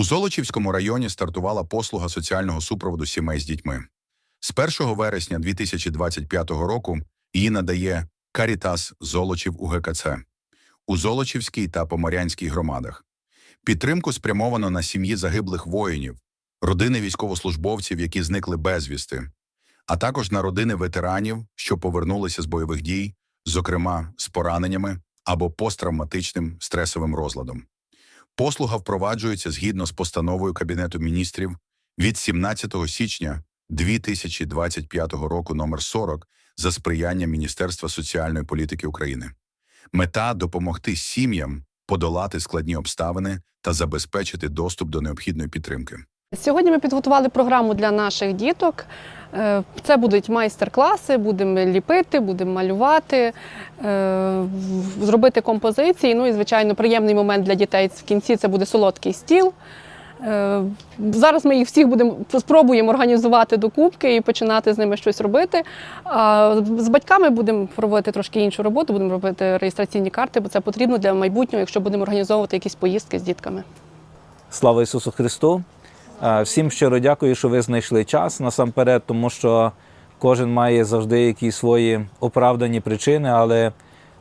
У Золочівському районі стартувала послуга соціального супроводу сімей з дітьми. З 1 вересня 2025 року її надає Карітас Золочів УГКЦ у Золочівській та Поморянській громадах. Підтримку спрямовано на сім'ї загиблих воїнів, родини військовослужбовців, які зникли безвісти, а також на родини ветеранів, що повернулися з бойових дій, зокрема з пораненнями або посттравматичним стресовим розладом. Послуга впроваджується згідно з постановою Кабінету міністрів від 17 січня 2025 року номер 40 за сприяння Міністерства соціальної політики України. Мета допомогти сім'ям подолати складні обставини та забезпечити доступ до необхідної підтримки. Сьогодні ми підготували програму для наших діток. Е, Це будуть майстер-класи, будемо ліпити, будемо малювати, е, зробити композиції. Ну і, звичайно, приємний момент для дітей в кінці це буде солодкий стіл. Е, Зараз ми їх всіх будемо спробуємо організувати докупки і починати з ними щось робити. А з батьками будемо проводити трошки іншу роботу, будемо робити реєстраційні карти, бо це потрібно для майбутнього, якщо будемо організовувати якісь поїздки з дітками. Слава Ісусу Христу! Е, Всім щиро дякую, що ви знайшли час насамперед, тому що кожен має завжди якісь свої оправдані причини, але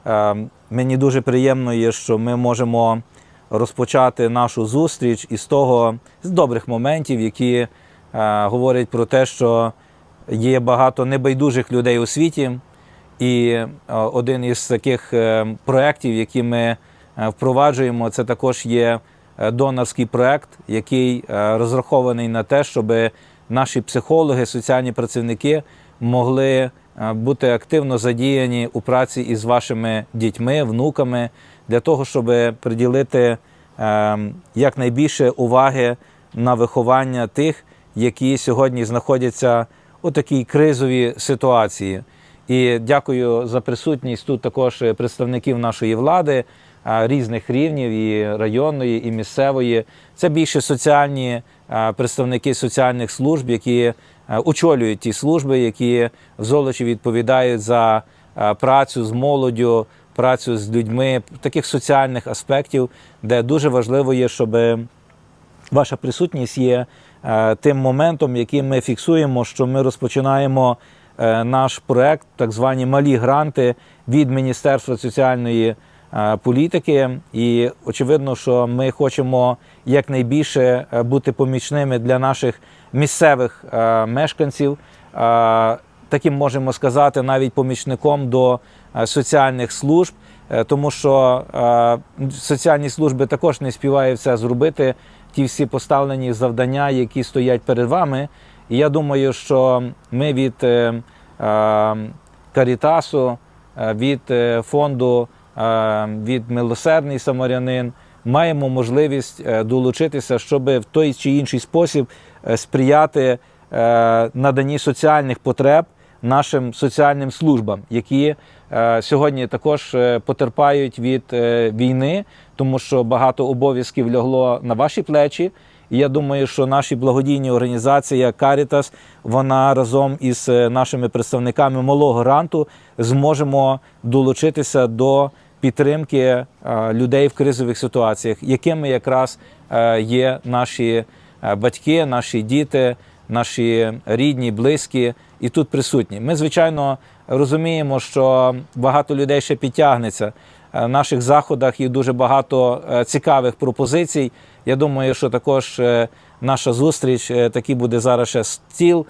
е, мені дуже приємно є, що ми можемо розпочати нашу зустріч із того, з добрих моментів, які е, говорять про те, що є багато небайдужих людей у світі. І один із таких проєктів, які ми впроваджуємо, це також є донорський проєкт, який е, розрахований на те, щоб наші психологи, соціальні працівники могли е, бути активно задіяні у праці із вашими дітьми, внуками, для того, щоб приділити е, якнайбільше уваги на виховання тих, які сьогодні знаходяться у такій кризовій ситуації. І дякую за присутність тут також представників нашої влади різних рівнів, і районної, і місцевої. Це більше соціальні представники соціальних служб, які очолюють ті служби, які в Золочі відповідають за працю з молоддю, працю з людьми, таких соціальних аспектів, де дуже важливо є, щоб ваша присутність є тим моментом, яким ми фіксуємо, що ми розпочинаємо е, наш проект, так звані малі гранти від Міністерства соціальної політики. І очевидно, що ми хочемо якнайбільше е, бути помічними для наших місцевих е, мешканців. Е, Таким можемо сказати, навіть помічником до е, соціальних служб, е, тому що е, соціальні служби також не співають все зробити, ті всі поставлені завдання, які стоять перед вами. І я думаю, що ми від е, е, Карітасу, е, від е, фонду, е, від Милосердний Самарянин маємо можливість е, долучитися, щоб в той чи інший спосіб е, сприяти е, наданні соціальних потреб нашим соціальним службам, які е, сьогодні також е, потерпають від е, війни, тому що багато обов'язків лягло на ваші плечі. Я думаю, що наші благодійні організації Caritas, вона разом із е, нашими представниками малого гранту зможемо долучитися до підтримки е, людей в кризових ситуаціях, якими якраз е, є наші е, батьки, наші діти, наші рідні, близькі і тут присутні. Ми, звичайно, розуміємо, що багато людей ще підтягнеться. В наших заходах є дуже багато цікавих пропозицій. Я думаю, що також наша зустріч такий буде зараз ще стіл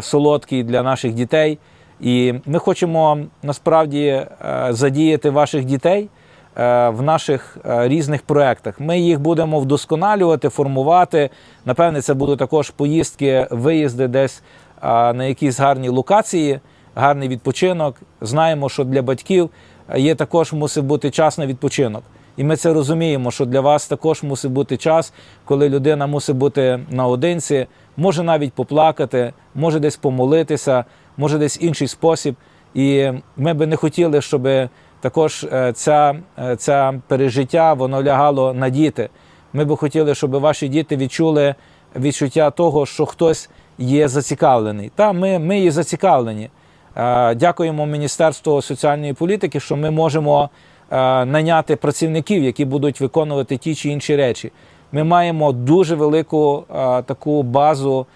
солодкий для наших дітей. І ми хочемо насправді е, задіяти ваших дітей е, в наших е, різних проєктах. Ми їх будемо вдосконалювати, формувати. Напевне, це будуть також поїздки, виїзди десь на якісь гарні локації, гарний відпочинок. Знаємо, що для батьків є також мусить бути час на відпочинок. І ми це розуміємо, що для вас також мусить бути час, коли людина мусить бути наодинці, може навіть поплакати, може десь помолитися, може десь інший спосіб. І ми би не хотіли, щоб також е, ця, е, ця пережиття воно лягало на діти. Ми би хотіли, щоб ваші діти відчули відчуття того, що хтось є зацікавлений. Та ми, ми є зацікавлені. Е, Дякуємо Міністерству соціальної політики, що ми можемо найняти працівників, які будуть виконувати ті чи інші речі. Ми маємо дуже велику таку базу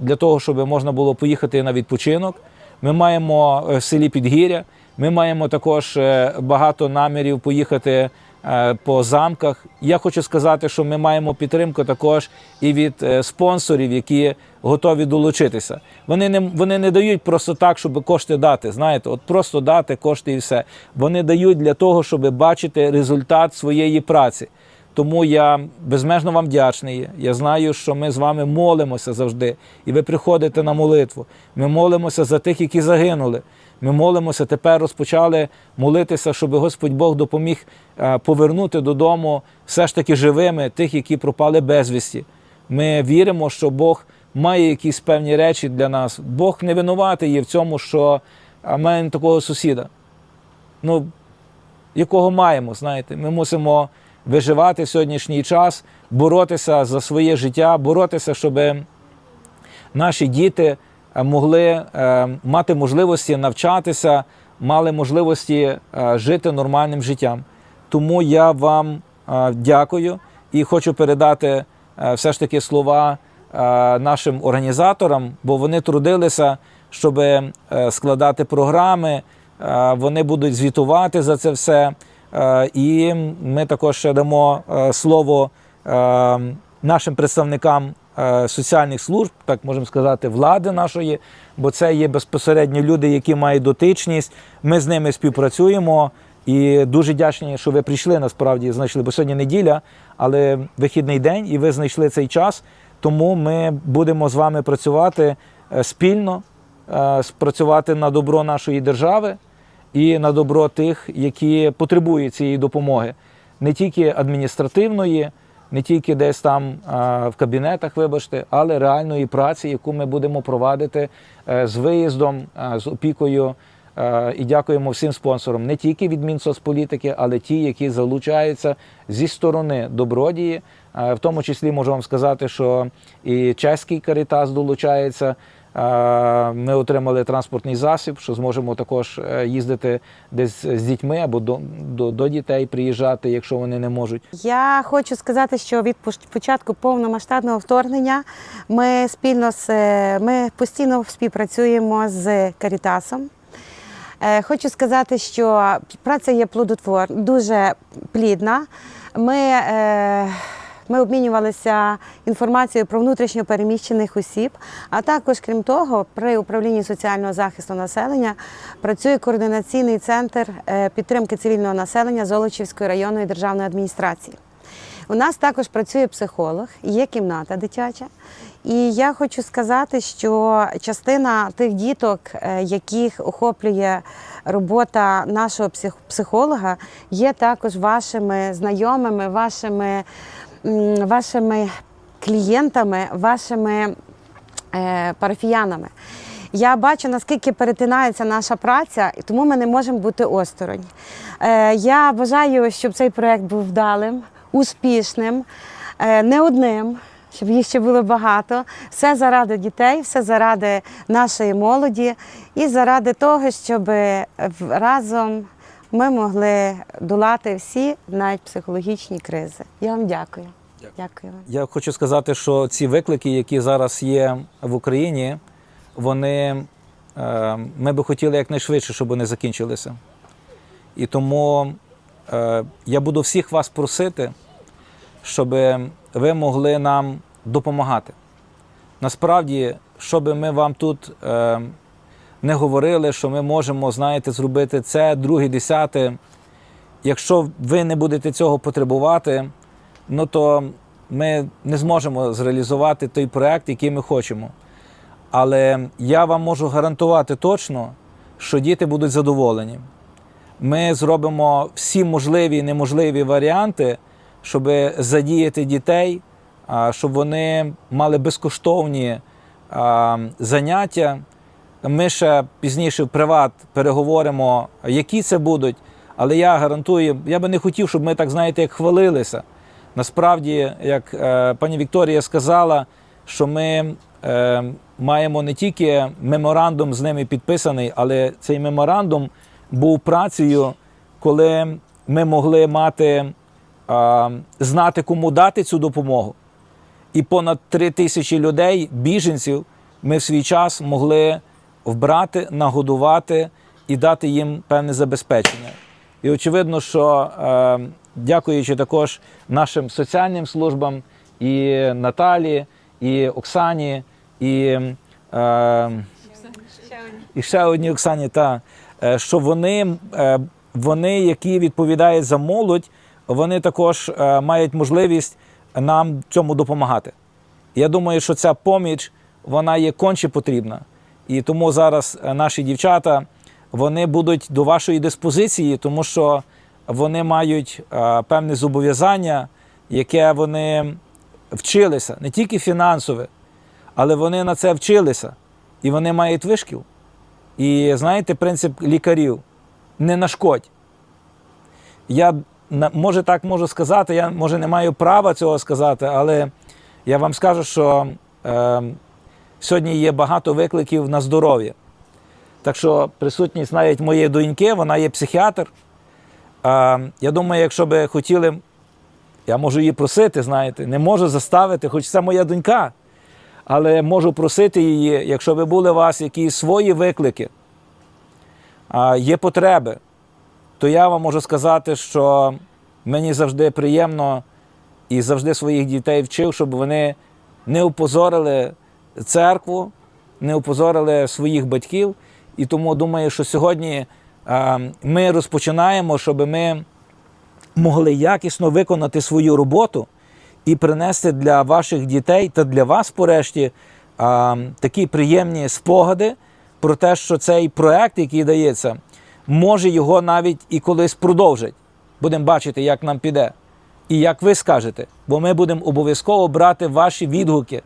для того, щоб можна було поїхати на відпочинок. Ми маємо е, в селі Підгір'я. Ми маємо також е, багато намірів поїхати е, по замках. Я хочу сказати, що ми маємо підтримку також і від спонсорів, які готові долучитися. Вони не вони не дають просто так, щоб кошти дати. Знаєте, от просто дати кошти і все. Вони дають для того, щоб бачити результат своєї праці. Тому я безмежно вам вдячний. Я знаю, що ми з вами молимося завжди, і ви приходите на молитву. Ми молимося за тих, які загинули. Ми молимося, тепер розпочали молитися, щоб Господь Бог допоміг е, повернути додому все ж таки живими тих, які пропали безвісті. Ми віримо, що Бог має якісь певні речі для нас. Бог не винуватий є в цьому, що а, маємо такого сусіда. Ну, якого маємо, знаєте, ми мусимо виживати в сьогоднішній час, боротися за своє життя, боротися, щоб наші діти е, могли е, мати можливості навчатися, мали можливості е, жити нормальним життям. Тому я вам дякую і хочу передати все ж таки слова нашим організаторам, бо вони трудилися, щоб складати програми. Вони будуть звітувати за це все. Е, І ми також дамо е, слово е, нашим представникам соціальних служб, так можемо сказати, влади нашої, бо це є безпосередньо люди, які мають дотичність. Ми з ними співпрацюємо. І дуже вдячні, що ви прийшли насправді знайшли, бо сьогодні неділя, але вихідний день, і ви знайшли цей час. Тому ми будемо з вами працювати спільно, працювати на добро нашої держави і на добро тих, які потребують цієї допомоги, не тільки адміністративної, не тільки десь там а, в кабінетах, вибачте, але реальної праці, яку ми будемо провадити е, з виїздом, е, з опікою. Е, І дякуємо всім спонсорам, не тільки від Мінсоцполітики, але ті, які залучаються зі сторони добродії. Е, В тому числі можу вам сказати, що і чеський карітас долучається. Е, Ми отримали транспортний засіб, що зможемо також е, їздити десь з дітьми або до, до, до дітей приїжджати, якщо вони не можуть. Я хочу сказати, що від початку повномасштабного вторгнення ми спільно з е, ми постійно співпрацюємо з Карітасом. Хочу сказати, що праця є плодотвор, дуже плідна. Ми, ми обмінювалися інформацією про внутрішньо переміщених осіб, а також, крім того, при управлінні соціального захисту населення працює координаційний центр е, підтримки цивільного населення Золочівської районної державної адміністрації. У нас також працює психолог, є кімната дитяча. І я хочу сказати, що частина тих діток, е, яких охоплює робота нашого псих- психолога, є також вашими знайомими, вашими, вашими клієнтами, вашими е, парафіянами. Я бачу, наскільки перетинається наша праця, і тому ми не можемо бути осторонь. Е, Я бажаю, щоб цей проект був вдалим, успішним, е, не одним, щоб їх ще було багато. Все заради дітей, все заради нашої молоді і заради того, щоб разом ми могли долати всі навіть психологічні кризи. Я вам дякую. Дякую вам. Я хочу сказати, що ці виклики, які зараз є в Україні, вони е, ми би хотіли якнайшвидше, щоб вони закінчилися. І тому е, я буду всіх вас просити, щоб ви могли нам допомагати. Насправді, щоб ми вам тут е, не говорили, що ми можемо, знаєте, зробити це, друге, десяте. Якщо ви не будете цього потребувати, ну то ми не зможемо зреалізувати той проект, який ми хочемо. Але я вам можу гарантувати точно, що діти будуть задоволені. Ми зробимо всі можливі і неможливі варіанти, щоб задіяти дітей, щоб вони мали безкоштовні заняття. Ми ще пізніше в приват переговоримо, які це будуть. Але я гарантую, я би не хотів, щоб ми так, знаєте, як хвалилися. Насправді, як е, пані Вікторія сказала, що ми е, маємо не тільки меморандум з ними підписаний, але цей меморандум був працею, коли ми могли мати а, знати, кому дати цю допомогу. І понад три тисячі людей, біженців, ми в свій час могли вбрати, нагодувати і дати їм певне забезпечення. І очевидно, що е, дякуючи також нашим соціальним службам, і Наталі, і Оксані, і, е, і ще одній Оксані, та, е, що вони, е, вони, які відповідають за молодь, вони також е, мають можливість нам цьому допомагати. Я думаю, що ця поміч вона є конче потрібна. І тому зараз е, наші дівчата вони будуть до вашої диспозиції, тому що вони мають е, певне зобов'язання, яке вони вчилися, не тільки фінансове, але вони на це вчилися. І вони мають вишкіл. І знаєте, принцип лікарів не нашкодь. Я може так можу сказати, я може не маю права цього сказати, але я вам скажу, що е, сьогодні є багато викликів на здоров'я. Так що присутність навіть моєї доньки, вона є психіатр. Я думаю, якщо би хотіли, я можу її просити, знаєте, не можу заставити, хоч це моя донька. Але можу просити її, якщо би були у вас якісь свої виклики, є потреби, то я вам можу сказати, що мені завжди приємно і завжди своїх дітей вчив, щоб вони не опозорили церкву, не опозорили своїх батьків. І тому думаю, що сьогодні ми розпочинаємо, щоб ми могли якісно виконати свою роботу і принести для ваших дітей та для вас, порешті, такі приємні спогади про те, що цей проект, який дається, може його навіть і колись продовжить. Будемо бачити, як нам піде. І як ви скажете, бо ми будемо обов'язково брати ваші відгуки.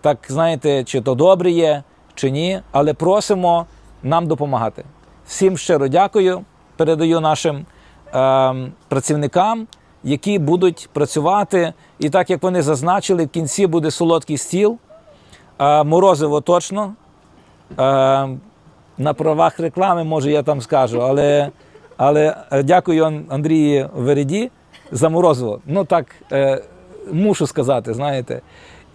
Так знаєте, чи то добре є, чи ні, але просимо нам допомагати. Всім щиро дякую. Передаю нашим е, працівникам, які будуть працювати. І так як вони зазначили, в кінці буде солодкий стіл, е, морозиво точно. Е, на правах реклами, може, я там скажу, але, але е, дякую Андрії Вереді за морозиво. Ну так е, мушу сказати, знаєте.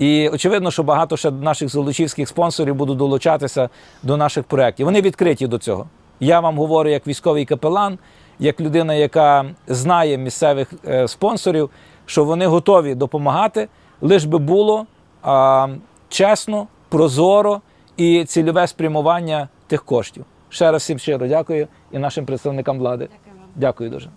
І очевидно, що багато ще наших золочівських спонсорів будуть долучатися до наших проєктів. Вони відкриті до цього. Я вам говорю як військовий капелан, як людина, яка знає місцевих е, спонсорів, що вони готові допомагати, лиш би було а, чесно, прозоро і цільове спрямування тих коштів. Ще раз всім щиро дякую і нашим представникам влади. Дякую дуже.